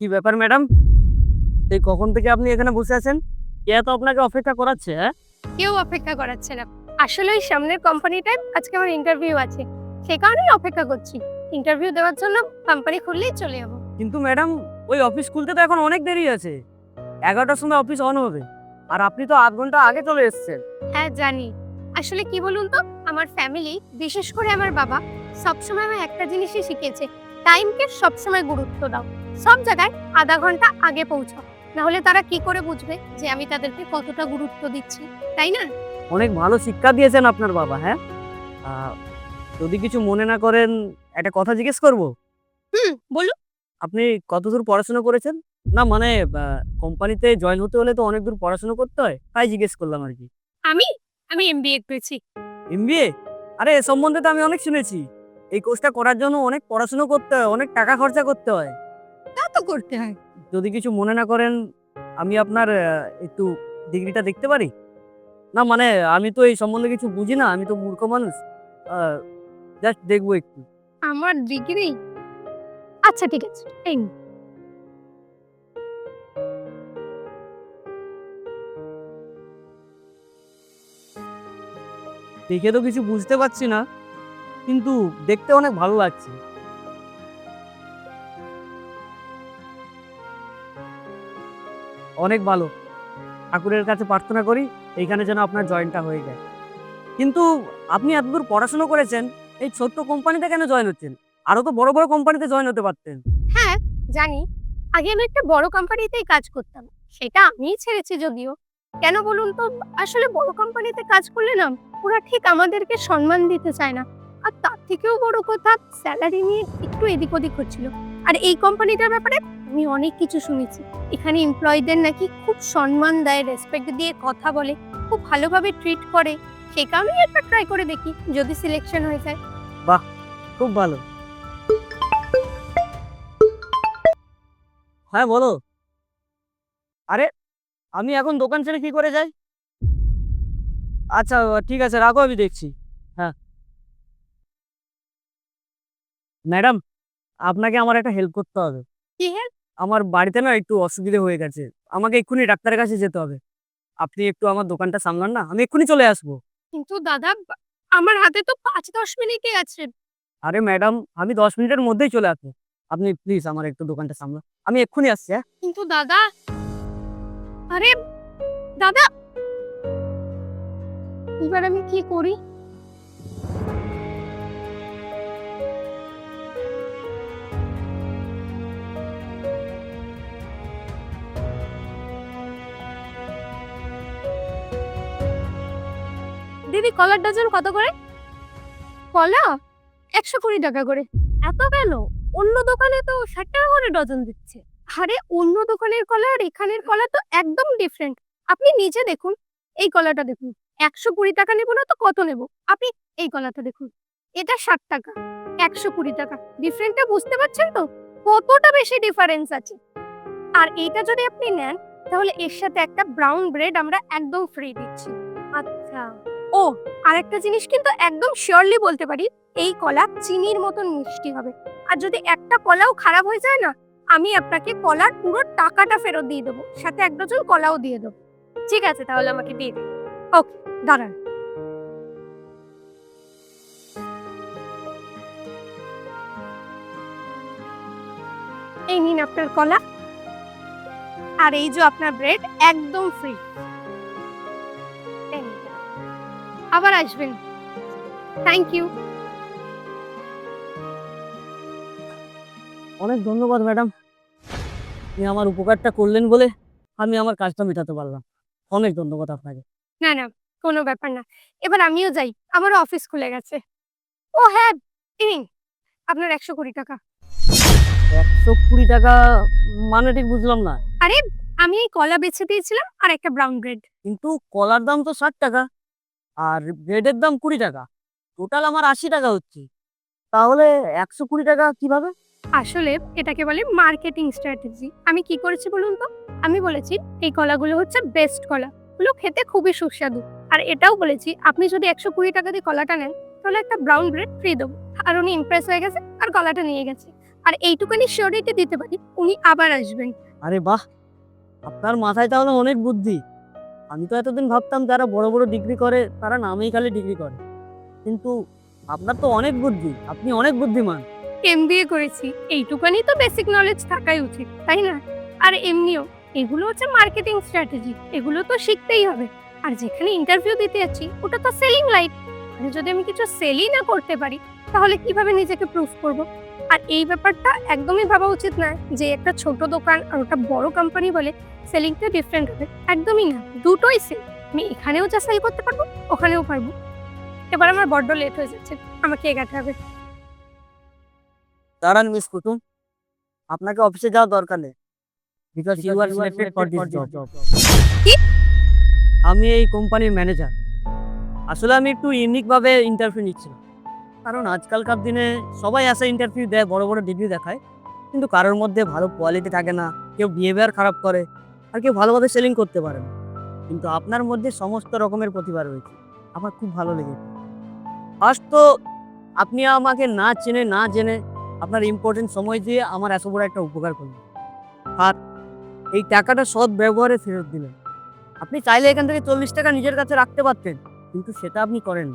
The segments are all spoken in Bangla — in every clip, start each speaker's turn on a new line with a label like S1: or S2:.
S1: কি ব্যাপার ম্যাডাম? এই কখন থেকে আপনি এখানে বসে আছেন? কে তো আপনাকে অপেক্ষা করাচ্ছে হ্যাঁ?
S2: কেউ অপেক্ষা করাচ্ছে না। আসলে ওই সামনের কোম্পানিটায় আজকে আমার ইন্টারভিউ আছে। সে কারণেই অপেক্ষা করছি। ইন্টারভিউ দেওয়ার জন্য কোম্পানি খুললেই চলে যাব।
S1: কিন্তু ম্যাডাম ওই অফিস খুলতে তো এখন অনেক দেরি আছে। এগারোটার সময় অফিস অন হবে। আর আপনি তো আধ ঘণ্টা আগে চলে এসেছেন।
S2: হ্যাঁ জানি। আসলে কি বলুন তো আমার ফ্যামিলি বিশেষ করে আমার বাবা সবসময় আমার একটা জিনিসই শিখিয়েছে। টাইমকে সবসময় গুরুত্ব দাও। সব জায়গায় আধা ঘণ্টা আগে পৌঁছাও। না হলে তারা কি করে বুঝবে যে আমি তাদেরকে কতটা গুরুত্ব দিচ্ছি? তাই না?
S1: অনেক ভালো শিক্ষা দিয়েছেন আপনার বাবা হ্যাঁ? যদি কিছু মনে না করেন একটা কথা জিজ্ঞেস করব?
S2: হুম বলুন।
S1: আপনি কতদূর পড়াশোনা করেছেন? না মানে কোম্পানিতে জয়েন হতে হলে তো অনেক দূর পড়াশোনা করতে হয়? তাই জিজ্ঞেস করলাম আর কি।
S2: আমি? আমি এমবিএ করেছি।
S1: এমবিএ আরে এ সম্বন্ধে তো আমি অনেক শুনেছি। এই কোর্সটা করার জন্য অনেক পড়াশোনা করতে হয় অনেক টাকা খরচা করতে হয়।
S2: তা তো করতে হয়।
S1: যদি কিছু মনে না করেন আমি আপনার আহ, একটু ডিগ্রিটা দেখতে পারি? না মানে আমি তো এই সম্বন্ধে কিছু বুঝি না আমি তো মূর্খ মানুষ। জাস্ট দেখব একটু।
S2: আমার ডিগ্রি? আচ্ছা ঠিক আছে এই নিন।
S1: দেখে তো কিছু বুঝতে পারছি না কিন্তু দেখতে অনেক ভালো লাগছে। অনেক ভালো। ঠাকুরের কাছে প্রার্থনা করি, এইখানে যেন আপনার জয়েনটা হয়ে যায়। কিন্তু আপনি এতদূর পড়াশোনা করেছেন, এই ছোট্ট কোম্পানিতে কেন জয়েন হচ্ছেন? আরও তো বড় বড় কোম্পানিতে জয়েন হতে পারতেন।
S2: হ্যাঁ জানি। আগে আমি একটা বড় কোম্পানিতেই কাজ করতাম। সেটা আমিই ছেড়েছি যদিও। কেন বলুন তো, আসলে বড় কোম্পানিতে কাজ করলে না, ওরা ঠিক আমাদেরকে সম্মান দিতে চায় না। আর তার থেকেও বড় কথা স্যালারি নিয়ে একটু এদিক ওদিক হচ্ছিল। আর এই কোম্পানিটার ব্যাপারে আমি অনেক কিছু শুনেছি। এখানে এমপ্লয়ীদের নাকি খুব সম্মান দেয় রেসপেক্ট দিয়ে কথা বলে খুব ভালোভাবে ট্রিট করে। সে কারণেই একবার ট্রাই করে দেখি যদি সিলেকশন হয়ে যায়। বাহ!
S1: খুব ভালো। হ্যাঁ বলো। আরে আমি এখন দোকান ছেড়ে কি করে যাই? আচ্ছা ঠিক আছে রাখো আমি দেখছি। হ্যাঁ। ম্যাডাম আপনাকে আমার একটা হেল্প করতে হবে।
S2: কি help?
S1: আমার বাড়িতে না একটু অসুবিধে হয়ে গেছে। আমাকে এক্ষুনি ডাক্তারের কাছে যেতে হবে। আপনি একটু আমার দোকানটা সামলান না আমি এক্ষুনি চলে আসব।
S2: কিন্তু দাদা আমার হাতে তো পাঁচ দশ মিনিটই আছে।
S1: আরে ম্যাডাম আমি দশ মিনিটের মধ্যেই চলে আসব। আপনি প্লিজ আমার একটু দোকানটা সামলান আমি এক্ষুনি আসছি হ্যাঁ?
S2: কিন্তু দাদা আরে দাদা! এবার আমি কি করি? দিদি কলার ডজন কত করে? কলা? একশো কুড়ি টাকা করে। এত কেন? অন্য দোকানে তো ষাট টাকা করে ডজন দিচ্ছে। আরে, অন্য দোকানের কলা আর এখানের কলা তো একদম ডিফারেন্ট আপনি নিজে দেখুন, এই কলাটা দেখুন। একশো কুড়ি টাকা নেব না তো কত নেব? আপনি এই কলাটা দেখুন। এটা ষাট টাকা, একশো কুড়ি টাকা। ডিফারেন্টটা বুঝতে পারছেন তো? কতটা বেশি ডিফারেন্স আছে? আর এইটা যদি আপনি নেন, তাহলে এর সাথে একটা ব্রাউন ব্রেড আমরা একদম ফ্রি দিচ্ছি। আচ্ছা। ও, আরেকটা জিনিস কিন্তু একদম শিওরলি বলতে পারি, এই কলা চিনির মতন মিষ্টি হবে। আর যদি একটা কলাও খারাপ হয়ে যায় না, আমি আপনাকে কলার পুরো টাকাটা ফেরত দিয়ে দেবো, সাথে এক ডজন কলাও দিয়ে দেবো। ঠিক আছে, তাহলে আমাকে দিয়ে দিন। ওকে, দাঁড়ান। এই নিন আপনার কলা। আর এই যে আপনার ব্রেড একদম ফ্রি আবার আসবেন। থ্যাংক ইউ
S1: অনেক ধন্যবাদ ম্যাডাম আপনি আমার উপকারটা করলেন বলে আমি আমার কাজটা মেটাতে পারলাম। অনেক ধন্যবাদ আপনাকে।
S2: না না কোনো ব্যাপার না। এবার আমিও যাই। আমার অফিস খুলে গেছে। ও হ্যাঁ এই নিন, আপনার একশো কুড়ি টাকা।
S1: একশো কুড়ি টাকা মানে ঠিক বুঝলাম না।
S2: আরে আমি এই কলা বেছে দিয়েছিলাম আর একটা ব্রাউন ব্রেড
S1: কিন্তু কলার দাম তো ষাট টাকা। আর ব্রেডের দাম কুড়ি টাকা। টোটাল আমার আশি টাকা হচ্ছে। তাহলে একশো কুড়ি টাকা কীভাবে?
S2: আসলে এটাকে বলে মার্কেটিং স্ট্র্যাটেজি আমি কি করেছি বলুন তো? আমি বলেছি এই কলাগুলো হচ্ছে বেস্ট কলা। গুলো খেতে খুবই সুস্বাদু। আর এটাও বলেছি আপনি যদি একশো কুড়ি টাকা দিয়ে কলাটা নেন তাহলে একটা ব্রাউন ব্রেড ফ্রি দেবো। আর উনি ইমপ্রেস হয়ে গেছে আর কলাটা নিয়ে গেছে। আর এইটুখানি শিওরিটি দিতে পারি উনি আবার আসবেন।
S1: আরে বাহ! আপনার মাথায় তাহলে অনেক বুদ্ধি। আমি তো এতদিন ভাবতাম যারা বড় বড় ডিগ্রি করে, তারা নামেই খালি ডিগ্রি করে। কিন্তু আপনার তো অনেক বুদ্ধি, আপনি অনেক বুদ্ধিমান।
S2: এমবিএ করেছি, এইটুকানি তো বেসিক নলেজ থাকাই উচিত, তাই না? আর এমনিও, এগুলো হচ্ছে মার্কেটিং স্ট্র্যাটেজি এগুলো তো শিখতেই হবে। আর যেখানে ইন্টারভিউ দিতে যাচ্ছি, ওটা তো সেলিং লাইট মানে যদি আমি কিছু সেলই না করতে পারি, তাহলে কীভাবে নিজেকে প্রুফ করব? আর এই ব্যাপারটা একদমই ভাবা উচিত না যে একটা ছোট দোকান আর ওটা বড় কোম্পানি বলে সেলিংটা ডিফারেন্ট হবে। একদমই না দুটোই সেল আমি এখানেও যা সেল করতে পারব ওখানেও পারব। এবার আমার বড্ড লেট হয়ে যাচ্ছে আমাকে এগাতে হবে।
S1: দাঁড়ান মিস কুটুম আপনাকে অফিসে যাওয়া দরকার নেই। Because you are selected for this job
S2: কি?
S1: আমি এই কোম্পানির ম্যানেজার আসলে আমি একটু ইউনিক ভাবে ইন্টারভিউ নিচ্ছিলাম। কারণ আজকালকার দিনে সবাই আসে ইন্টারভিউ দেয়, বড় বড় ডিগ্রি দেখায়। কিন্তু কারোর মধ্যে ভালো কোয়ালিটি থাকে না, কেউ বিহেভিয়ার খারাপ করে আর কেউ ভালোভাবে সেলিং করতে পারে না। কিন্তু আপনার মধ্যে সমস্ত রকমের প্রতিভা রয়েছে। আমার খুব ভালো লেগেছে। ফার্স্ট তো আপনি আমাকে না চেনে, না জেনে আপনার ইম্পর্টেন্ট সময় দিয়ে আমার এত বড় একটা উপকার করলেন। আর এই টাকাটা সৎ ব্যবহারে ফেরত দিলেন। আপনি চাইলে এখান থেকে চল্লিশ টাকা নিজের কাছে রাখতে পারতেন, কিন্তু সেটা আপনি করেন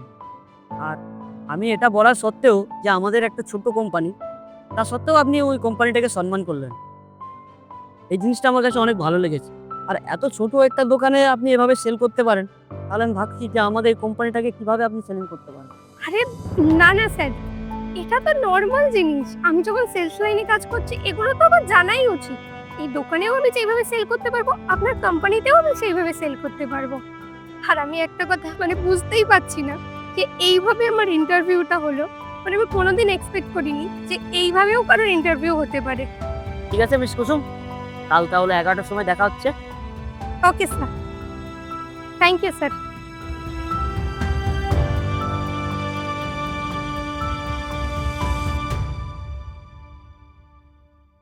S1: আর আমি এটা বলা সত্ত্বেও যে আমাদের একটা ছোট কোম্পানি তা সত্ত্বেও আপনি ওই কোম্পানিটাকে সম্মান করলেন। এই জিনিসটা আমার কাছে অনেক ভালো লেগেছে। আর এত ছোট একটা দোকানে আপনি এভাবে সেল করতে পারেন, তাহলে আমি ভাবছি যে আমাদের কোম্পানিটাকে কীভাবে আপনি সেলিং করতে পারেন?
S2: আরে না না স্যার, এটা তো নর্মাল জিনিস। আমি যখন সেলস লাইনে কাজ করছি, এগুলো তো আমার জানাই উচিত। এই দোকানেও আমি যেভাবে সেল করতে পারব, আপনার কোম্পানিতেও আমি সেইভাবে সেল করতে পারব। আর আমি একটা কথা মানে বুঝতেই পারছি না। যে এইভাবে আমার ইন্টারভিউটা হলো মানে আমি কোনোদিন এক্সপেক্ট করিনি যে এইভাবেও কারোর ইন্টারভিউ হতে পারে।
S1: ঠিক আছে মিস কুসুম। কাল তাহলে এগারোটার সময় দেখা হচ্ছে।
S2: Okay sir thank you sir